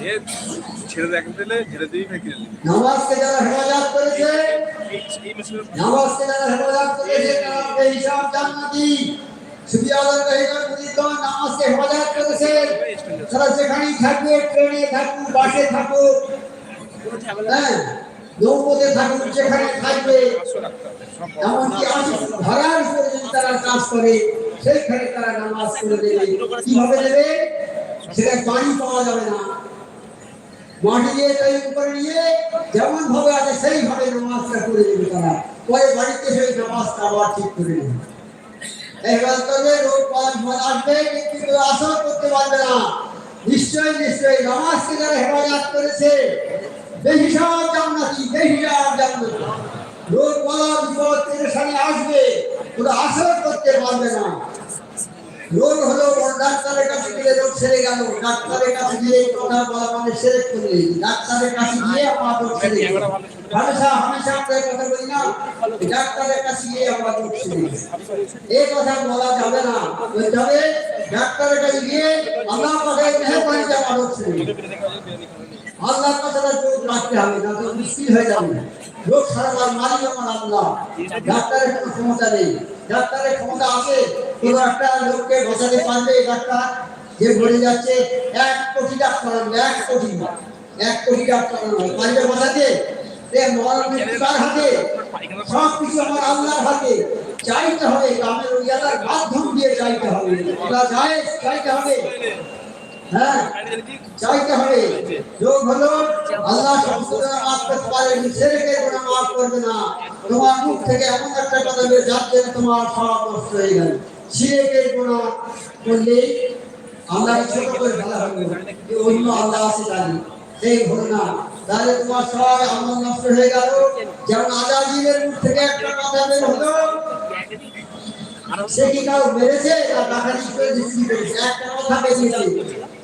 এ ছেড়ে দেখতে দিলে ছেড়ে দিবি ফেঁকে দিলি নামাজকে যারা হেফাজত করেছে এই এই মুসলিম নামাজকে যারা হেফাজত করেছে তারা জান্নাতি। মুরিদ নামাজকে হেফাজত করেছে। তারা যেখানেই থাকবে ট্রেনে থাকুক বাসে থাকুক হ্যাঁ নৌপথে থাকুক যেখানে থাকবে সব এমনকি আজ ভাড়ার উপরে যদি তারা কাজ করে সেইখানে তারা নামাজ করে দেবে। কীভাবে দেবে? সেটা বাড়ি পাওয়া যাবে না। মাটি দিয়ে তৈরি করে নিয়ে যেমন ভাবে আছে, সেইভাবে নামাজটা করে দেবে তারা। পরে বাড়িতে সেই নামাজটা আবার ঠিক করে নেবে এবার তবে রোগ পাঁচ মাস আসবে, কিন্তু আশা করতে পারবে না। নিশ্চয়ই নিশ্চয়ই নামাজকে যারা হেফাজত করেছে। বেহিসাব জান্নাতি বেহিসাব জান্নাতি রোগ বলা বিপদ পেরেশানি আসবে ওরা আশা করতে পারবে না। রোগ হলো ডাক্তারের কাছে গেলে রোগ সেরে গেল। ডাক্তারের কাছে গিয়ে কথা বলা মানে সেরে করলে ডাক্তারের কাছে গিয়ে আমার রোগ সেরে গেল হামেশা হামেশা আপনার কথা বলি না। ডাক্তারের কাছে গিয়ে আমার রোগ সেরে এই কথা বলা যাবে না। বলতে ডাক্তারের কাছে গিয়ে আল্লাহ পাকের মেহরবানিতে আমার রোগ সেরে আল্লাহর কথাটা চোখ রাখতে হবে, না তো মুশকিল হয়ে যাবে। লোক সারাবার মালিক আমার। আল্লাহ ডাক্তারের কোনো ক্ষমতা নেই। ডাক্তারের ক্ষমতা আছে কোনো একটা লোককে বসাতে পারবে ডাক্তার যে বলে যাচ্ছে, এক কোটি ডাক্তার এক কোটি। এক কোটি ডাক্তার। পারবে বসাতে এ মরণ মৃত্যু কার হাতে সব কিছু আমার আল্লাহর হাতে। চাইতে হবে ওই মাধ্যম চাইতে হবে। চাইতে হবে। হ্যাঁ চাইতে হবে। যোগ হলো, আল্লাহ সমস্ত মাফ করতে পারে ছেলেকে কোনো মাফ করবে না। তোমার মুখ থেকে এমন একটা কথা বের যাচ্ছে তোমার সব নষ্ট হয়ে গেল। ছিলেকের কোনো করলে আল্লাহ ছোট করে ফেলা হবে। যে অন্য আল্লাহ আছে জানি। সেই হলো না। তাহলে তোমার সব আমল নষ্ট হয়ে গেল, যেমন আজাদিনের মুখ থেকে একটা কথা বের হলো। সে কি কাউ মেরেছে না ডাকাতি করে বিক্রি একটা কথা বেরিয়েছে।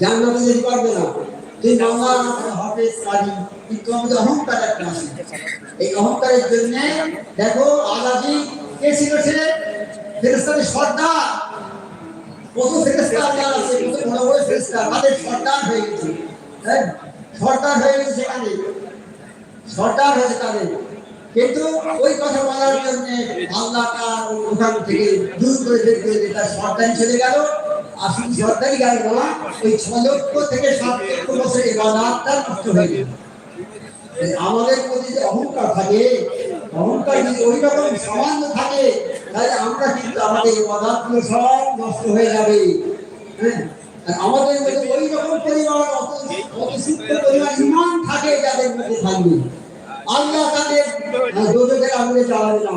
জান্নাতে যেতে পারবে না। নামাজ হবে কিন্তু আমাদের অহংকার একটা আছে। এই অহংকারের জন্য দেখো আলাদি কে ছিল ফেরেস্তাদের সর্দার। কত আল্লাহ আছে, কত তাদের সর্দার হয়ে গেছে। হ্যাঁ? সর্দার হয়ে গেছে সেখানে সর্দার হয়েছে তাদের কিন্তু ওই কথা বলার জন্য আল্লাহ তার ওখান থেকে দূর করে বের করে দিয়ে তার সর্দারি চলে গেল। আর শুধু সর্দারি বলা, ওই ছ লক্ষ থেকে সাত লক্ষ বছর এবাদাত নষ্ট হয়ে গেল। আমাদের মধ্যে যে অহংকার থাকে, অহংকার যদি ওই রকম সামান্য থাকে, তাহলে আমরা কিন্তু আমাদের পদার্থগুলো সব নষ্ট হয়ে যাবে। হ্যাঁ? আমাদের মধ্যে ওই রকম পরিমাণ অত অত পরিমাণ ইমান থাকে যাদের মধ্যে থাকবে। আল্লাহ তাদের দোজকের আগুনে জ্বালাবে না।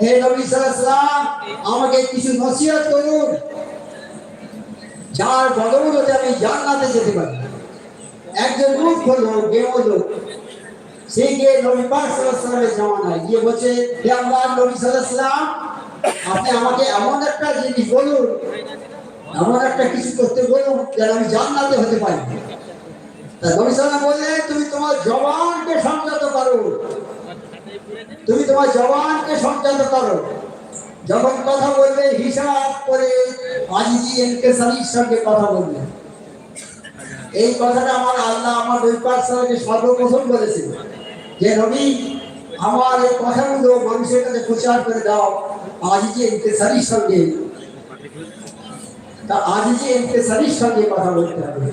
হে নবী আমাকে কিছু নসিহত করুন, যার বদৌলতে আমি জান্নাতে যেতে পারি। একজন লোক হলো গেম লোক নবী পাক গিয়ে বলছে, হে নবী আপনি আমাকে এমন একটা জিনিস বলুন, এমন একটা কিছু করতে বলুন, যেন আমি জান্নাতে হতে পারি। তা নবী বললেন, তুমি তোমার করো তুমি তোমার জবানকে সংযত করো। যখন কথা বলবে, হিসাব করে আজিজি এনকে সালির সঙ্গে কথা বলবে। এই কথাটা আমার আল্লাহ আমার পাঠশালাকে সর্বপ্রথম বলেছিল যে নবী, আমার এই কথাগুলো মানুষের কাছে প্রচার করে দাও আজ যে ইন্তেসারির সঙ্গে। তা আজ যে ইন্তেসারির সঙ্গে কথা বলতে হবে।